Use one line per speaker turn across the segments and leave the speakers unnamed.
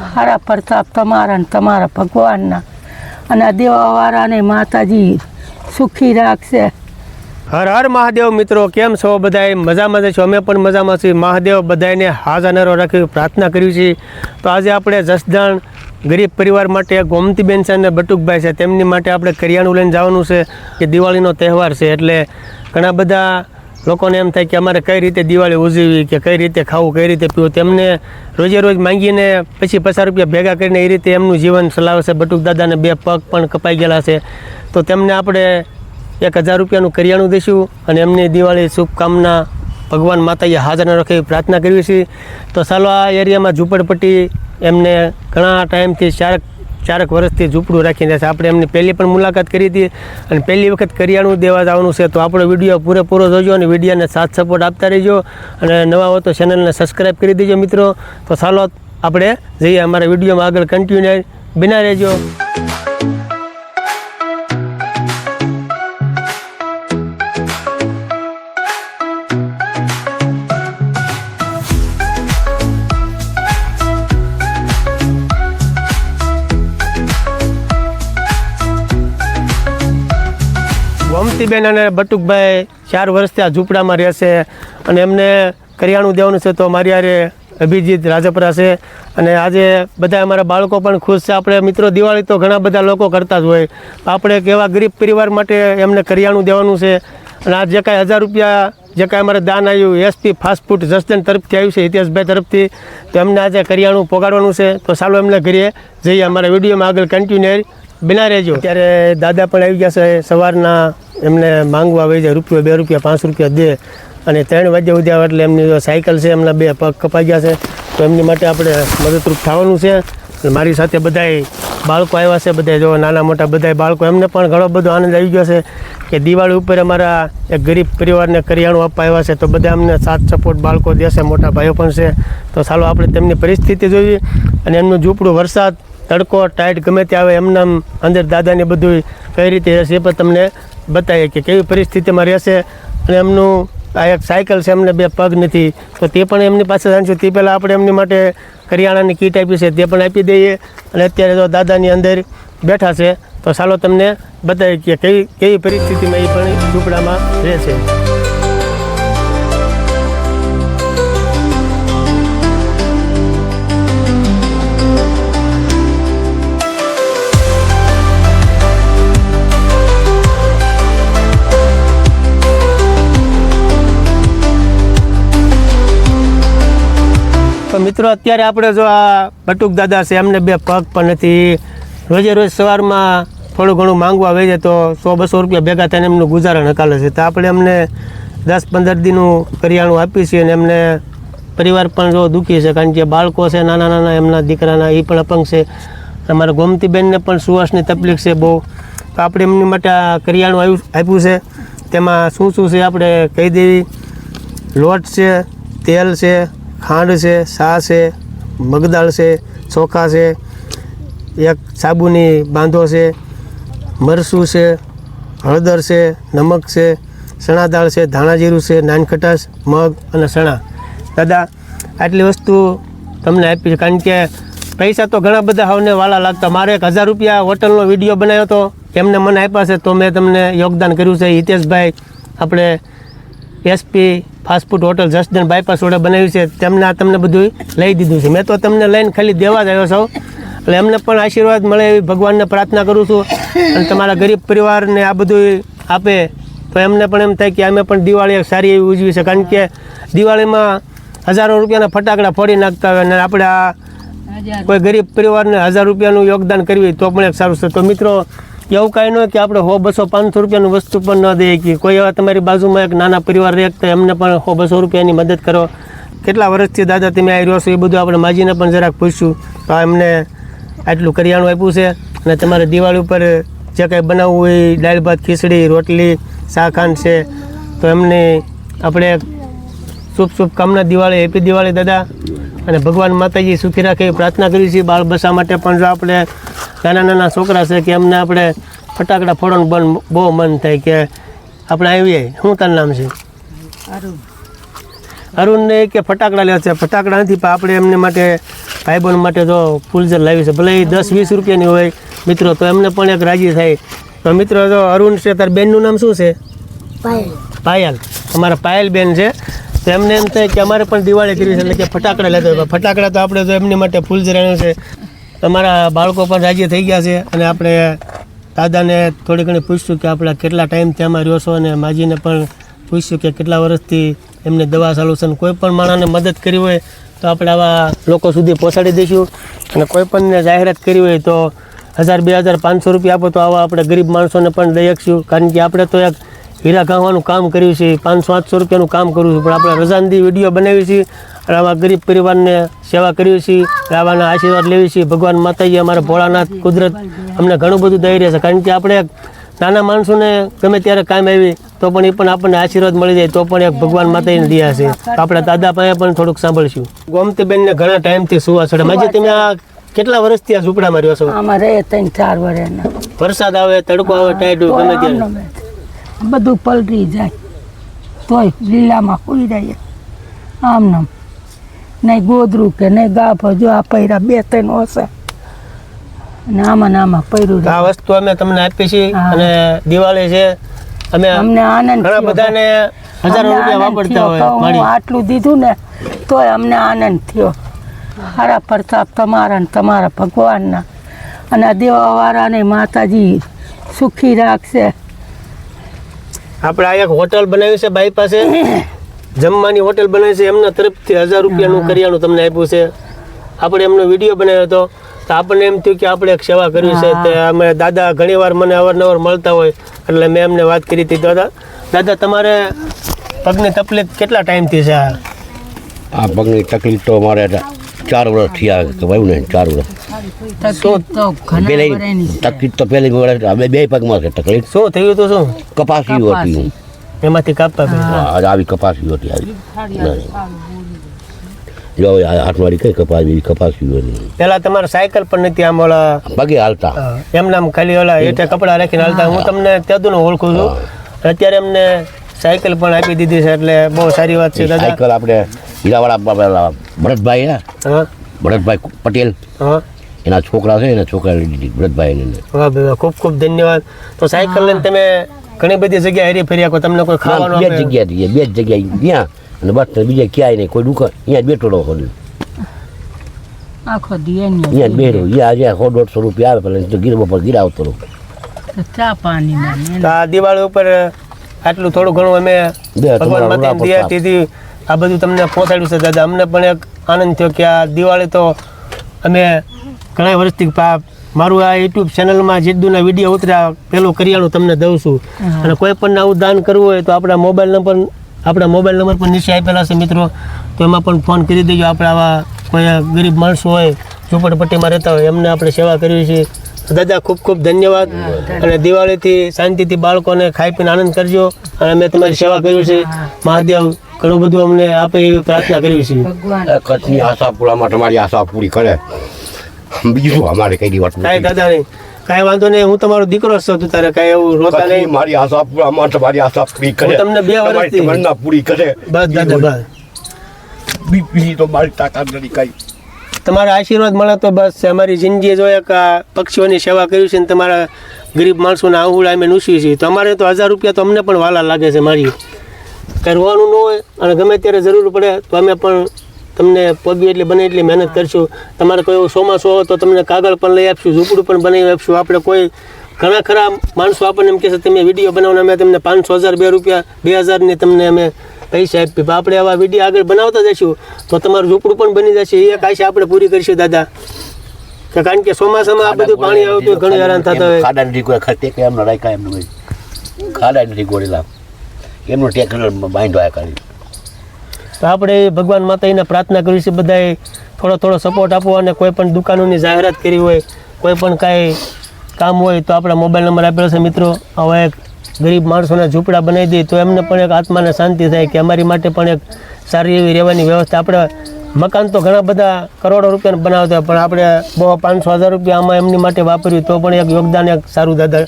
હારા પ્રતાપ તમારા ને તમારા ભગવાનના. અને આ દેવાવાળાને માતાજી સુખી રાખશે.
હર હર મહાદેવ મિત્રો, કેમ છો બધાએ મજામાં છો? અમે પણ મજામાં છીએ. મહાદેવ બધાને હાજરનો રાખી પ્રાર્થના કરી છે તો આજે આપણે જસદણ ગરીબ પરિવાર માટે ગોમતીબેન છે અને બટુકભાઈ છે. તેમની માટે આપણે કરિયાણું લઈને જવાનું છે, કે દિવાળીનો તહેવાર છે. એટલે ઘણા બધા લોકોને એમ થાય કે અમારે કઈ રીતે દિવાળી ઉજવવી કે કઈ રીતે ખાવું, કઈ રીતે પીવું, તેમને રોજે રોજ માંગીને પછી પચાસ રૂપિયા ભેગા કરીને એ રીતે એમનું જીવન ચલાવે છે બટુક દાદાને બે પગ પણ કપાઈ ગયેલા છે. તો તેમને આપણે એક હજાર રૂપિયાનું કરિયાણું દઈશું અને એમની દિવાળી શુભકામના ભગવાન માતાએ હાજર રાખે પ્રાર્થના કરવી છે તો ચાલો આ એરિયામાં ઝૂંપડપટ્ટી એમને ઘણા ટાઈમથી ચારક ચારક વર્ષથી ઝૂંપડું રાખીને છે. આપણે એમની પહેલી પણ મુલાકાત કરી હતી અને પહેલી વખત કરિયાણું દેવા જવાનું છે તો આપણો વીડિયો પૂરેપૂરો જોજો અને વિડીયોને સાથ સપોર્ટ આપતા રહેજો અને નવા હો તો ચેનલને સબસ્ક્રાઈબ કરી દેજો મિત્રો. તો ચાલો આપણે જઈએ અમારા વિડીયોમાં આગળ કન્ટિન્યુ બિના રહેજો. ગોમતીબેન અને બટુકભાઈ ચાર વર્ષથી આ ઝૂંપડામાં રહેશે અને એમને કરિયાણું દેવાનું છે તો મારી હારે અભિજીત રાજપરા છે. અને આજે બધા અમારા બાળકો પણ ખુશ છે. આપણે મિત્રો દિવાળી તો ઘણા બધા લોકો કરતા જ હોય. આપણે એક એવા ગરીબ પરિવાર માટે એમને કરિયાણું દેવાનું છે. અને આ જે કાંઈ હજાર રૂપિયા જે કાંઈ અમારે દાન આવ્યું એસપી ફાસ્ટ ફૂડ જસદન તરફથી આવ્યું છે ઇતિહાસભાઈ તરફથી. તો એમને આજે કરિયાણું પોગાડવાનું છે. તો ચાલો એમને ઘરે જઈએ. અમારા વિડીયોમાં આગળ કન્ટિન્યુ બિના રહેજો. ત્યારે દાદા પણ આવી ગયા છે સવારના એમને માંગવા વહી જાય રૂપિયા બે રૂપિયા, પાંચ રૂપિયા દે. અને ત્રણ વાગ્યા ઉદ્યા એટલે એમની સાયકલ છે, એમના બે પગ કપાઈ ગયા છે. તો એમની માટે આપણે મદદરૂપ થવાનું છે. મારી સાથે બધાય બાળકો આવ્યા છે બધા જો નાના મોટા બધાય બાળકો, એમને પણ ઘણો બધો આનંદ આવી ગયો છે કે દિવાળી ઉપર અમારા એક ગરીબ પરિવારને કરિયાણું આપવા છે, તો બધા અમને સાથ સપોર્ટ બાળકો દેશે મોટા ભાઈઓ પણ છે. તો ચાલો આપણે તેમની પરિસ્થિતિ જોઈએ અને એમનું ઝૂંપડું વરસાદ, તડકો, ટાઈટ ગમે તે આવે એમને અંદર દાદાને બધું કઈ રીતે રહેશે પણ તમને બતાવીએ કે કેવી પરિસ્થિતિમાં રહેશે અને એમનું આ એક સાયકલ છે, એમને બે પગ નથી. તો તે પણ એમની પાસે જાણશું તે પહેલાં આપણે એમની માટે કરિયાણાની કીટ આપી છે, તે પણ આપી દઈએ. અને અત્યારે તો દાદાની અંદર બેઠા છે, તો ચાલો તમને બતાવીએ કે કેવી કેવી પરિસ્થિતિમાં એ પણ ઝૂંપડામાં રહેશે મિત્રો, અત્યારે આપણે જો આ બટુક દાદા છે, એમને બે પગ પણ નથી. રોજે રોજ સવારમાં થોડું ઘણું માંગવા વેચે તો સો બસો રૂપિયા ભેગા થઈને એમનું ગુજારણ હકાલે છે. તો આપણે એમને દસ પંદર દીનું કરિયાણું આપીએ છીએ અને એમને પરિવાર પણ જો દુઃખી છે, કારણ કે બાળકો છે, નાના નાના, એમના દીકરાના એ પણ અપંગ છે. અમારા ગોમતીબેનને પણ સુવાસની તકલીફ છે બહુ. તો આપણે એમની માટે આ કરિયાણું આવ્યું આપ્યું છે. તેમાં શું શું છે આપણે કહી દેવી? લોટ છે, તેલ છે ખાંડ છે સા છે, મગદાળ છે, ચોખા છે, એક સાબુની બાંધો છે મરસું છે, હળદર છે, નમક છે, ચણા દાળ છે, ધાણા જીરું છે, નાનખટાશ, મગ અને ચણા. દાદા, આટલી વસ્તુ તમને આપી છે. કારણ કે પૈસા તો ઘણા બધા હાવને વાલા લાગતા. મારે એક હજાર રૂપિયા હોટલનો વીડિયો બનાવ્યો હતો. એમને મને આપ્યા છે, તો મેં તમને યોગદાન કર્યું છે. હિતેશભાઈ, આપણે SP fast food hotel Jasdan bypass રોડે બનાવ્યું છે. તેમને તમને બધું લઈ દીધું છે. મેં તો તમને લઈને ખાલી દેવા જ આવ્યો છું. એટલે એમને પણ આશીર્વાદ મળે એવી ભગવાનને પ્રાર્થના કરું છું. અને તમારા ગરીબ પરિવારને આ બધું આપે તો એમને પણ એમ થાય કે અમે પણ દિવાળી સારી એવી ઉજવી છે. કારણ કે દિવાળીમાં હજારો રૂપિયાના ફટાકડા ફોડી નાખતા હોય અને આપણે આ કોઈ ગરીબ પરિવારને હજાર રૂપિયાનું યોગદાન કરવી તો પણ એક સારું છે. તો મિત્રો એવું કાંઈ ન હોય કે આપણે હો બસો, પાંચસો રૂપિયાનું વસ્તુ પણ ન દઈએ કે કોઈ એવા તમારી બાજુમાં એક નાના પરિવાર રહે તો એમને પણ હો બસો રૂપિયાની મદદ કરો. કેટલા વર્ષથી દાદા તમે આવી રહ્યો છો એ બધું આપણે માજીને પણ જરાક પૂછ્યું તો એમને આટલું કરિયાણું આપ્યું છે અને તમારે દિવાળી ઉપર જે કાંઈ બનાવવું હોય દાળ ભાત, ખીચડી, રોટલી શાખાંડ છે. તો એમને આપણે શુભ શુભ કામના દિવાળી, હેપી દિવાળી દાદા. અને ભગવાન માતાજી સુખી રાખે એ પ્રાર્થના કરી છે. બાળ બસા માટે પણ જો આપણે નાના નાના છોકરા છે કે એમને આપણે ફટાકડા ફોડવાનું બંધ બહુ મન થાય કે આપણે આવીએ. શું તારું નામ છે? અરુણને કે ફટાકડા લેવા છે. ફટાકડા નથી પણ આપણે એમને માટે ભાઈબંધ માટે જો ફૂલઝર લાવી છે. ભલે એ દસ વીસ રૂપિયાની હોય મિત્રો તો એમને પણ એક રાજી થાય. તો મિત્રો જો અરુણ છે તાર બેનનું નામ શું છે? પાયલ. અમારા પાયલ બેન છે. તો એમને એમ થાય કે અમારે પણ દિવાળી કરવી છે એટલે કે ફટાકડા લેતા હોય. ફટાકડા તો આપણે તો એમની માટે ફૂલઝર આણ્યું છે. તમારા બાળકો પણ રાજી થઈ ગયા છે અને આપણે દાદાને થોડી ઘણી પૂછ્યું કે આપણે કેટલા ટાઈમથી આમાં રહ્યો છો અને માજીને પણ પૂછ્યું કે કેટલા વર્ષથી એમને દવા ચાલુ છે કોઈ પણ માણસને મદદ કરી હોય તો આપણે આવા લોકો સુધી પહોંચાડી દઈશું. અને કોઈ પણને જાહેરાત કરી હોય તો હજાર, બે હજાર, પાંચસો રૂપિયા આપો તો આવા આપણે ગરીબ માણસોને પણ દઈ શકશું. કારણ કે આપણે તો એક હીરા ગાવાનું કામ કર્યું છે, પાંચસો, આઠસો રૂપિયાનું કામ કર્યું છે. પણ આપણે રજાનદી વીડિયો બનાવી છીએ અને આવા ગરીબ પરિવારને સેવા કરી છીએ આવાના આશીર્વાદ લેવી છીએ. ભગવાન માતાજી અમારા ભોળાનાથ કુદરત અમને ઘણું બધું દઈ રહ્યા છે. કારણ કે આપણે નાના માણસોને ગમે ત્યારે કામ આવી તો પણ એ પણ આપણને આશીર્વાદ મળી જાય તો પણ એક ભગવાન માતાજીને દિયા છે. આપણા દાદા પાસે પણ થોડુંક સાંભળશું. ગોમતીબેનને ઘણા ટાઈમથી સુવા છોડે માજી તમે આ કેટલા વર્ષથી આ ઝૂંપડામાં રહ્યો છો?
આમાં રહે ત્રણ ચાર વર્ષ
વરસાદ આવે તડકો આવે ટાઈટ ગમે ત્યારે.
બધું પલટી જાય. તોય લીલામાં ખુઈ જાય. આમ નામ નહીં ગોદરું કે નહીં ગાભો જો આ પૈરા બે ત્રણ ઓછા. અને આમાં આમાં પૈરું
આ વસ્તુ અમે તમને આપી
છે
અને દિવાળી છે અમે
અમને આનંદ
ઘણા બધાને હજારો રૂપિયા વાપરતા હોય
આટલું દીધું ને તોય અમને આનંદ થયો. હારા પ્રતાપ તમારા ને તમારા ભગવાનના. અને આ દેવાવાળાને માતાજી સુખી રાખશે.
આપણે આ એક હોટલ બનાવી છે બાઈ પાસે જમવાની હોટલ બનાવી છે એમના તરફથી હજાર રૂપિયાનું કરિયાણું તમને આપ્યું છે. આપણે એમનો વીડિયો બનાવ્યો હતો તો આપણને એમ થયું કે આપણે એક સેવા કરવી છે તે અમે દાદા ઘણીવાર મને અવારનવાર મળતા હોય એટલે મેં એમને વાત કરી હતી. દાદા દાદા તમારે પગની તકલીફ કેટલા ટાઈમથી છે? આ
પગની તકલીફ તો અમારે ચાર વર્ષ થયા કે ભાઈ ને ચાર વર્ષ.
તકલીફ તો
પહેલી તો બે બે પગમાં છે તકલીફ.
શું થયું હતું શું?
કપાસી હતી.
એમાંથી કાપતા પડ્યું.
આવી કપાસી હતી આવી. જો હાથવાળી કઈ કપાસ એવી કપાસી હતી.
પેલા તમારે સાયકલ પણ નથી આમ ઓલા
પગે હાલતા.
એમ નામ ખાલી ઓલા એટલે કપડા રાખીને હાલતા. હું તમને ત્યાંનું ઓળખું છું. અત્યારે એમને સાયકલ પણ આપી દીધી છે એટલે બહુ સારી વાત છે દાદા.
સાયકલ આપણે હીરાવાળા ભરતભાઈ હે?
હા.
ભરતભાઈ પટેલ.
હા.
એના છોકરા છે એના છોકરા લઈ દીધી ભરતભાઈ ને.
વાહ ભાઈ વાહ. ખૂબ ખૂબ ધન્યવાદ. તો સાયકલ લઈને તમે ઘણી બધી જગ્યાએ હરી ફર્યા કોઈ તમને કોઈ ખાવાનું
બે
જગ્યા
જગ્યાએ બે જગ્યાએ ત્યાં. અને બસ બીજા ક્યાંય નહીં કોઈ દુકાન અહીંયા બેઠો રહો.
આખો દિયનીઓ
અહીંયા બેરો અહીંયા જ્યાં સો દોઢસો રૂપિયા આવે પેલા તો ગીરવા પર ગીરાવતો રહો.
ચા પાણી
આ દિવાળી ઉપર આટલું થોડું ઘણું અમે ભગવાન
ઉડા
આ બધું તમને પહોંચાડ્યું છે દાદા. અમને પણ એક આનંદ થયો કે આ દિવાળી તો અમે ઘણા વર્ષથી પા મારું આ યુટ્યુબ ચેનલમાં જીદ્દુના વીડિયો ઉતર્યા પેલું કરિયાણું તમને દઉં છું. અને કોઈ પણ આવું દાન કરવું હોય તો આપણા મોબાઈલ નંબર આપણા મોબાઈલ નંબર પણ નીચે આપેલા છે મિત્રો. તો એમાં પણ ફોન કરી દેજો. આપણે આવા કોઈ ગરીબ માણસો હોય ઝૂંપડપટ્ટીમાં રહેતા હોય એમને આપણે સેવા કરવી છે. દાદા ખૂબ ખૂબ ધન્યવાદ. અને દિવાળીથી શાંતિથી બાળકોને ખાઈ પીને આનંદ કરજો. અને મેં તમારી સેવા કર્યું છે. મહાદેવ ઘણું બધું અમને આપે એવી પ્રાર્થના કરી છે.
કચ્છની આશા પૂરામાં તમારી આશા પૂરી કરે. બીજું અમારે કઈ વાત
કાંઈ દાદા નહીં. કાંઈ વાંધો નહીં હું તમારો દીકરો છું તું તારે કાંઈ એવું રોતા નહીં.
મારી આશા માટે તમારી આશા પૂરી કરે.
તમને બે વર્ષથી-
તમન્ના પૂરી કરે.
બસ દાદા બસ.
બીજી તો મારી તાકાત નથી કઈ.
તમારા આશીર્વાદ મળે તો બસ અમારી જિંદગી જો એક પક્ષીઓની સેવા કર્યું છે ને તમારા ગરીબ માણસોના આહુડા અમે નૂસવી છીએ તો અમારે તો હજાર રૂપિયા તો અમને પણ વાલા લાગે છે મારી. કંઈ રોવાનું ન હોય અને ગમે ત્યારે જરૂર પડે તો અમે પણ તમને પગી એટલી બને એટલી મહેનત કરશું. તમારે કોઈ ચોમાસું હોય તો તમને કાગળ પણ લઈ આપશું ઝૂંપડું પણ બનાવી આપશું. આપણે કોઈ ઘણા ખરા માણસો આપણને એમ કહેશે તમે વીડિયો બનાવવાના અમે તમને પાંચસો હજાર બે રૂપિયા બે હજારની તમને અમે પૈસા આપી આપણે આવા વીડિયો આગળ બનાવતા જઈશું તો તમારું ઝૂંપડું પણ બની જશે. એ એક આશા આપણે પૂરી કરીશું દાદા. કે કારણ કે ચોમાસામાં આ બધું પાણી આવતું ઘણું હેરાન થતા હોય.
ખાડા નથી કોઈ ખર્ચે કે એમને રાખ્યા એમનું ખાડા નથી ગોળેલા. એમનો ટેકર બાંધો ખાલી
તો આપણે ભગવાન માતાજીને પ્રાર્થના કરવી છે બધાએ થોડો થોડો સપોર્ટ આપવો અને કોઈ પણ દુકાનોની જાહેરાત કરી હોય, કોઈ પણ કાંઈ કામ હોય તો આપણા મોબાઈલ નંબર આપેલો છે મિત્રો. હવે એક ગરીબ માણસોના ઝૂંપડા બનાવી દઈએ તો એમને પણ એક આત્માને શાંતિ થાય કે અમારી માટે પણ એક સારી એવી રહેવાની વ્યવસ્થા. આપણે મકાન તો ઘણા બધા કરોડો રૂપિયાને બનાવતા પણ આપણે બહુ પાંચસો હજાર રૂપિયા આમાં એમની માટે વાપર્યું તો પણ એક યોગદાન એક સારું દાદા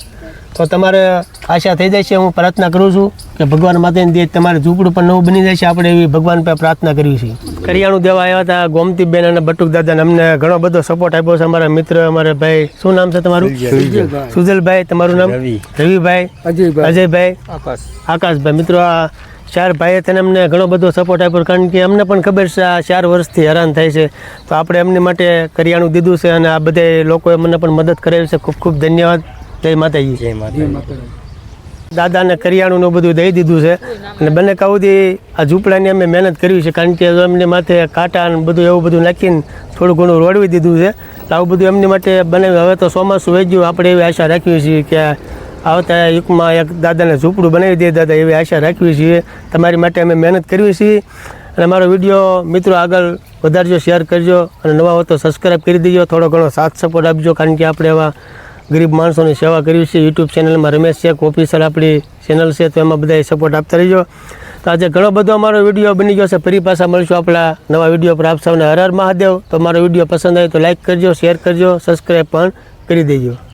તો તમારે આશા થઈ જાય છે હું પ્રાર્થના કરું છું કે ભગવાન માતાની દે તમારે ઝૂંપડું પણ નવું બની જાય છે. આપણે એવી ભગવાન પર પ્રાર્થના કરવી છે કરિયાણું દેવા આવ્યા હતા ગોમતીબેન અને બટુક દાદાને અમને ઘણો બધો સપોર્ટ આપ્યો છે. અમારા મિત્ર અમારા ભાઈ શું નામ છે તમારું? સુજલભાઈ. તમારું નામ? રવિભાઈ. અજયભાઈ. આકાશભાઈ મિત્રો આ ચાર ભાઈએ તેને અમને ઘણો બધો સપોર્ટ આપ્યો કારણ કે અમને પણ ખબર છે આ ચાર વર્ષથી હેરાન થાય છે. તો આપણે એમની માટે કરિયાણું દીધું છે અને આ બધે લોકોએ મને પણ મદદ કરેલી છે. ખૂબ ખૂબ ધન્યવાદ. જય માતાજી. જય માતાજી. દાદાને કરિયાણું બધું દઈ દીધું છે. અને બંને કાઉદી આ ઝૂંપડાની અમે મહેનત કરવી છે કારણ કે એમની માથે કાંટા અને બધું એવું બધું નાખીને થોડું ઘણું રોડવી દીધું છે. આવું બધું એમની માટે બનાવ્યું. હવે તો ચોમાસું વહી ગયું. આપણે એવી આશા રાખીએ છીએ કે આવતા યુગમાં એક દાદાને ઝૂંપડું બનાવી દે દાદા એવી આશા રાખીએ છીએ. તમારી માટે અમે મહેનત કરવી છીએ. અને મારો વીડિયો મિત્રો આગળ વધારજો શેર કરજો. અને નવા હો તો સબસ્ક્રાઈબ કરી દેજો. થોડો ઘણો સાથ સપોર્ટ આપજો કારણ કે આપણે એવા ગરીબ માણસોની સેવા કરવી છે. યુટ્યુબ ચેનલમાં રમેશ શેખ ઓફિસર આપણી ચેનલ છે, તો એમાં બધા સપોર્ટ આપતા રહીજો. તો આજે ઘણો બધો અમારો વીડિયો બની ગયો છે. ફરી પાછા મળશું આપણા નવા વીડિયો પર. આપ સૌને હર હર મહાદેવ. તો મારો વીડિયો પસંદ આવે તો લાઇક કરજો શેર કરજો સબસ્ક્રાઈબ પણ કરી દેજો.